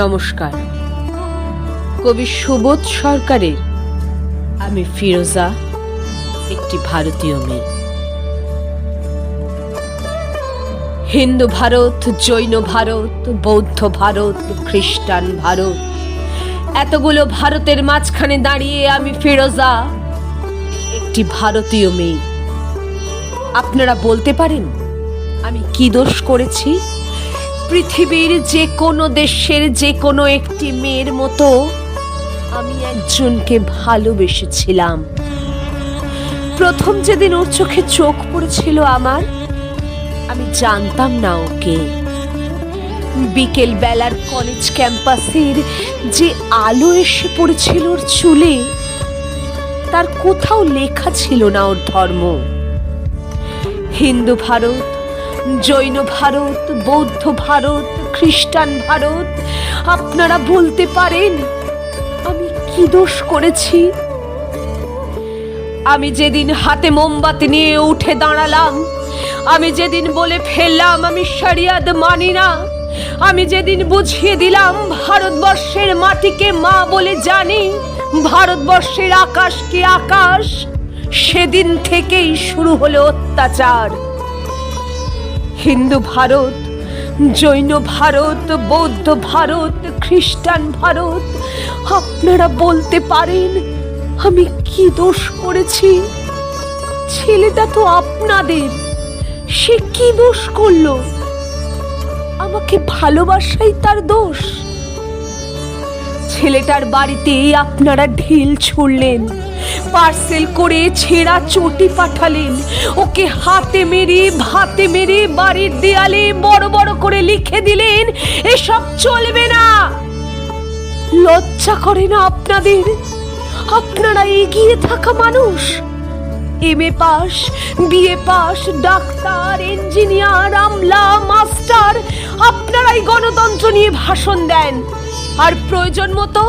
নমস্কার। কবি সুবোধ সরকারের আমি ফিরোজা, একটি ভারতীয় মেয়ে। হিন্দু ভারত, জৈন ভারত, বৌদ্ধ ভারত, খ্রিস্টান ভারত, এতগুলো ভারতের মাঝখানে দাঁড়িয়ে আমি ফিরোজা, একটি ভারতীয় মেয়ে। আপনারা বলতে পারেন, আমি কি দোষ করেছি? পৃথিবীর যে কোনো দেশের যে কোনো একটি মেয়ের মতো আমি একজনকে ভালোবেসেছিলাম। প্রথম যেদিন ওর চোখে চোখ পড়েছিল আমার, আমি জানতাম না ওকে। বিকেল বেলার কলেজ ক্যাম্পাসের যে আলো এসে পড়েছিল ওর চুলে, তার কোথাও লেখা ছিল না ওর ধর্ম। হিন্দু, ভারত জৈন ভারত, বৌদ্ধ ভারত, খ্রিস্টান ভারত, আপনারা বলতে পারেন, আমি কি দোষ করেছি? আমি যেদিন হাতে মোমবাতি নিয়ে উঠে দাঁড়ালাম, আমি যেদিন বলে ফেললাম, আমি শরিয়াদ মানি না, আমি যেদিন বুঝিয়ে দিলাম, ভারতবর্ষের মাটিকে মা বলে জানি, ভারতবর্ষের আকাশকে আকাশ? সেদিন থেকেই শুরু হলো অত্যাচার। হিন্দু ভারত, জৈন ভারত, বৌদ্ধ ভারত, খ্রিস্টান ভারত, আপনারা বলতে পারেন আমি কি দোষ করেছি? ছেলেটা তো আপনাদের, সে কি দোষ করল? আমাকে ভালোবাসাই তার দোষ। ছেলেটার বাড়িতে আপনারা ঢিল ছুড়লেন। পার্সেল করে ছেঁড়া চটি পাঠালেন। ওকে হাতে মেরে, ভাতে মেরে, বাড়ির দেয়ালে বড় বড় করে লিখে দিলেন, এসব চলবে না। লজ্জা করে না আপনাদের? আপনারা এগিয়ে থাকা মানুষ? M A pass BA pass, doctor, engineer, Amla, master, আপনারাই গণতন্ত্র নিয়ে ভাষণ দেন। আর প্রয়োজন মতো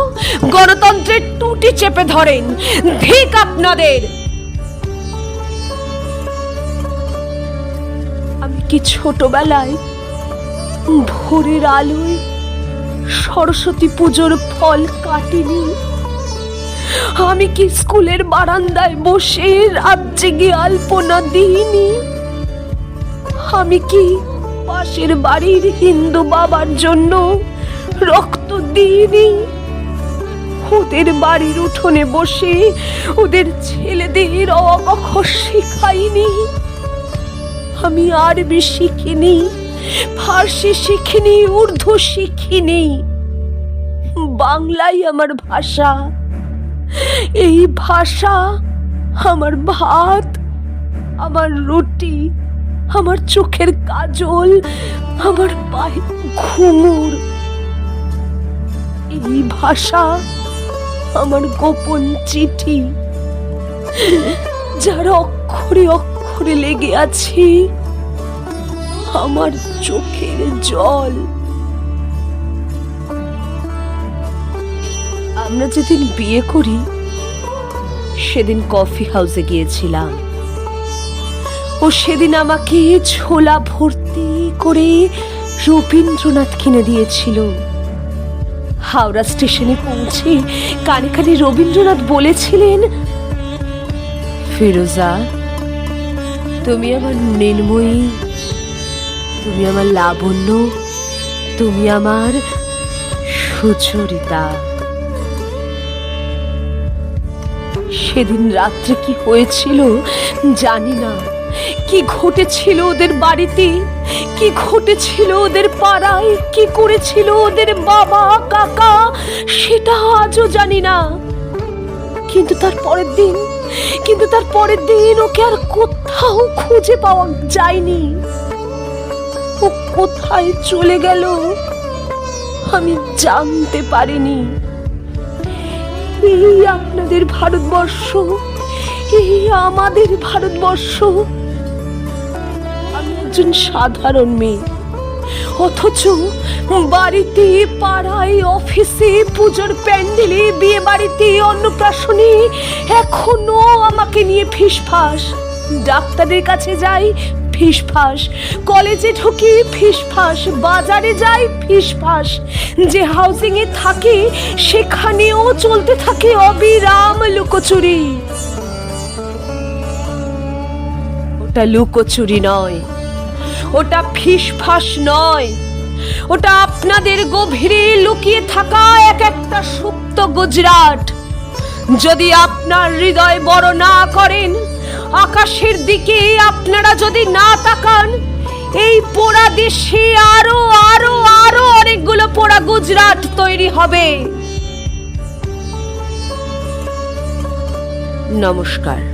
গণতন্ত্রের টুটি চেপে ধরেন ঠিক আপনাদের। আমি কি ছোটবেলায় ভোরের আলোয় সরস্বতী পুজোর ফল কাটিনি? আমি কি স্কুলের বারান্দায় বসে রাত জেগে আলপনা দিইনি? আমি কি পাশের বাড়ির হিন্দু বাবার জন্য রক্ত দিইনি। ওদের বাড়ির উঠোনে বসে ওদের ছেলেদের অবক্ষর শিখাইনি। আমি আরবি শিখিনি, ফার্সি শিখিনি, উর্দু শিখিনি। বাংলাই আমার ভাষা। এই ভাষা আমার ভাত, আমার রুটি, আমার চোখের কাজল, আমার পায়ে এই ভাষা, আমার গোপন চিঠি, যার অক্ষরে অক্ষরে লেগে আছে, আমার চোখের জল। আমরা যেদিন বিয়ে করি, সেদিন কফি হাউসে গিয়েছিলাম। ও সেদিন আমাকে ছোলা ভর্তি করে রবীন্দ্রনাথ কিনে দিয়েছিল। হাওড়া স্টেশনে পৌঁছে কানে কানে রবীন্দ্রনাথ বলেছিলেন, ফিরোজা, তুমি আমার নীলময়ী তুমি আমার লাবণ্য, তুমি আমার সুচরিতা। সেদিন রাত্রে কি হয়েছিল জানি না। কি ঘটেছিল ওদের বাড়িতে? কি ঘটেছিল ওদের পাড়ায়? কি করেছিল ওদের বাবা, কাকা? সেটা আজও জানি না। কিন্তু তার পরের দিন, কিন্তু তার পরের দিন ওকে আর কোথাও খুঁজে পাওয়া যায়নি। ও কোথায় চলে গেল, আমি জানতে পারিনি। এই আপনাদের ভারতবর্ষ, এই আমাদের ভারতবর্ষ একজন সাধারণ মেয়ে। অথচ বাড়িতে, পাড়ায়, অফিসে, পুজোর প্যান্ডেলে বিয়ে বাড়িতে অন্নপ্রাশনে এখনও আমাকে নিয়ে ফিসফাস। ডাক্তারের কাছে যাই, ফিসফাস। কলেজে ঢুকি, ফিসফাস। বাজারে যাই, ফিসফাস। যে হাউজিং এ থাকে, সেখানেও চলতে থাকে অবিরাম লুকোচুরি। ওটা লুকোচুরি নয়। ওটা ফিসফাস নয়। ওটা আপনাদের গভীরে লুকিয়ে থাকা এক একটা সুপ্ত গুজরাট। যদি আপনার হৃদয় বড় না করেন, আকাশের দিকে আপনারা যদি না তাকান, এই পোড়া দেশে আরও আরও আরও অনেকগুলো পোড়া গুজরাট তৈরি হবে। নমস্কার।